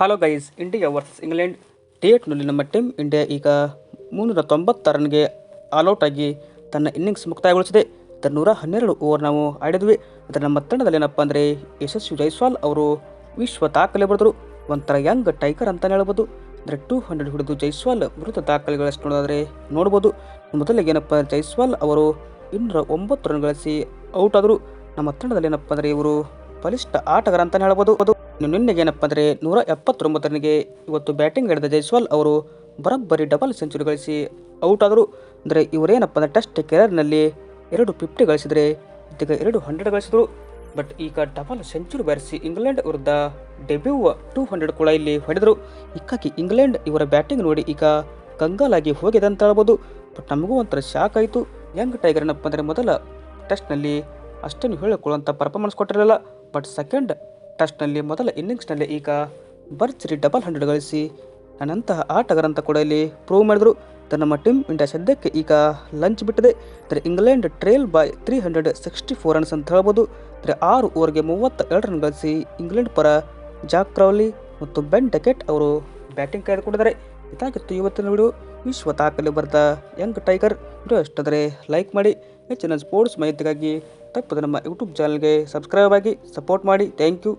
Hello guys India versus England ಡೇಟ್ನಲ್ಲಿ ನಮ್ಮ team India ಈಗ ಮುನ್ನೂರ ತೊಂಬತ್ತ ರನ್ಗೆ ಆಲ್ಔಟ್ ಆಗಿ ತನ್ನ ಇನ್ನಿಂಗ್ಸ್ ಮುಕ್ತಾಯಗೊಳಿಸಿದೆ. ಅದರ ನೂರ ಹನ್ನೆರಡು ಓವರ್ ನಾವು ಆಡಿದ್ವಿ. ಅದರ ನಮ್ಮ ತಂಡದಲ್ಲಿ ಏನಪ್ಪ ಅಂದರೆ ಯಶಸ್ವಿ ಜೈಸ್ವಾಲ್ ಅವರು ವಿಶ್ವ ದಾಖಲೆ ಬರೆದರು. ಒಂಥರ ಯಂಗ್ ಟೈಗರ್ ಅಂತಲೇ ಹೇಳ್ಬೋದು. ಅಂದರೆ ಟೂ ಹಂಡ್ರೆಡ್ ಹಿಡಿದು ಜೈಸ್ವಾಲ್ ಮೃತ ದಾಖಲೆಗಳಷ್ಟು ನೋಡಿದ್ರೆ ನೋಡ್ಬೋದು. ಮೊದಲಿಗೆ ಏನಪ್ಪ ಜೈಸ್ವಾಲ್ ಅವರು ಇನ್ನೂರ ಒಂಬತ್ತು ರನ್ ಗಳಿಸಿ ಔಟ್ ಆದರು. ನಮ್ಮ ತಂಡದಲ್ಲಿ ಏನಪ್ಪ ಅಂದರೆ ಇವರು ಬಲಿಷ್ಠ ಆಟಗಾರ ಅಂತಲೇ ಹೇಳ್ಬೋದು. ಅದು ನಿನ್ನೆಗೆ ಏನಪ್ಪ ಅಂದರೆ ನೂರ ಎಪ್ಪತ್ತೊಂಬತ್ತು ರನ್ಗೆ ಇವತ್ತು ಬ್ಯಾಟಿಂಗ್ ಹಿಡಿದ ಜೈಸ್ವಾಲ್ ಅವರು ಬರೋಬ್ಬರಿ ಡಬಲ್ ಸೆಂಚುರಿ ಗಳಿಸಿ ಔಟ್ ಆದರು. ಅಂದರೆ ಇವರೇನಪ್ಪ ಅಂದರೆ ಟೆಸ್ಟ್ ಕೆರಿಯರ್ನಲ್ಲಿ ಎರಡು ಫಿಫ್ಟಿ ಗಳಿಸಿದರೆ ಇದೀಗ ಎರಡು ಹಂಡ್ರೆಡ್ ಗಳಿಸಿದ್ರು. ಬಟ್ ಈಗ ಡಬಲ್ ಸೆಂಚುರಿ ಬಾರಿಸಿ ಇಂಗ್ಲೆಂಡ್ ವಿರುದ್ಧ ಡೆಬ್ಯೂ ಟೂ ಹಂಡ್ರೆಡ್ ಕೂಡ ಇಲ್ಲಿ ಹೊಡೆದರು. ಹೀಗಾಗಿ ಇಂಗ್ಲೆಂಡ್ ಇವರ ಬ್ಯಾಟಿಂಗ್ ನೋಡಿ ಈಗ ಕಂಗಾಲಾಗಿ ಹೋಗಿದೆ ಅಂತ ಹೇಳ್ಬೋದು. ಬಟ್ ನಮಗೂ ಒಂಥರ ಶಾಕ್ ಆಯಿತು. ಯಂಗ್ ಟೈಗರ್ ಏನಪ್ಪ ಅಂದರೆ ಮೊದಲ ಟೆಸ್ಟ್ನಲ್ಲಿ ಅಷ್ಟೇನು ಹೇಳಿಕೊಳ್ಳುವಂಥ ಪರ್ಫಾರ್ಮೆನ್ಸ್ ಕೊಟ್ಟಿರಲಿಲ್ಲ. ಬಟ್ ಸೆಕೆಂಡ್ ಟೆಸ್ಟ್ನಲ್ಲಿ ಮೊದಲ ಇನ್ನಿಂಗ್ಸ್ನಲ್ಲಿ ಈಗ ಭರ್ಜರಿ ಡಬಲ್ ಹಂಡ್ರೆಡ್ ಗಳಿಸಿ ನನ್ನಂತಹ ಆಟಗಾರಂತ ಕೂಡ ಇಲ್ಲಿ ಪ್ರೂವ್ ಮಾಡಿದರು. ನಮ್ಮ ಟೀಮ್ ಇಂಡಿಯಾ ಸದ್ಯಕ್ಕೆ ಈಗ ಲಂಚ್ ಬಿಟ್ಟಿದೆ. ಅಂದರೆ England trail by three hundred sixty four runs ಅಂತ ಹೇಳ್ಬೋದು. ಅಂದರೆ ಆರು ಓವರ್ಗೆ ಮೂವತ್ತ ಎರಡು ರನ್ ಗಳಿಸಿ ಇಂಗ್ಲೆಂಡ್ ಪರ ಜಾಕ್ ಕ್ರೌಲಿ ಮತ್ತು ಬೆನ್ ಡೆಕೆಟ್ ಅವರು ಬ್ಯಾಟಿಂಗ್ ಕಾಯ್ದುಕೊಂಡಿದ್ದಾರೆ ಇದಾಗಿತ್ತು ಇವತ್ತಿನ ವಿಡಿಯೋ. ವಿಶ್ವ ತಾಕಲಿ ಬರೆದ ಯಂಗ್ ಟೈಗರ್. ವಿಡಿಯೋ ಇಷ್ಟಾದರೆ ಲೈಕ್ ಮಾಡಿ. ಹೆಚ್ಚಿನ ಸ್ಪೋರ್ಟ್ಸ್ ಮಾಹಿತಿಗಾಗಿ ತಪ್ಪದೆ ನಮ್ಮ ಯೂಟ್ಯೂಬ್ ಚಾನಲ್ಗೆ ಸಬ್ಸ್ಕ್ರೈಬ್ ಆಗಿ ಸಪೋರ್ಟ್ ಮಾಡಿ. Thank you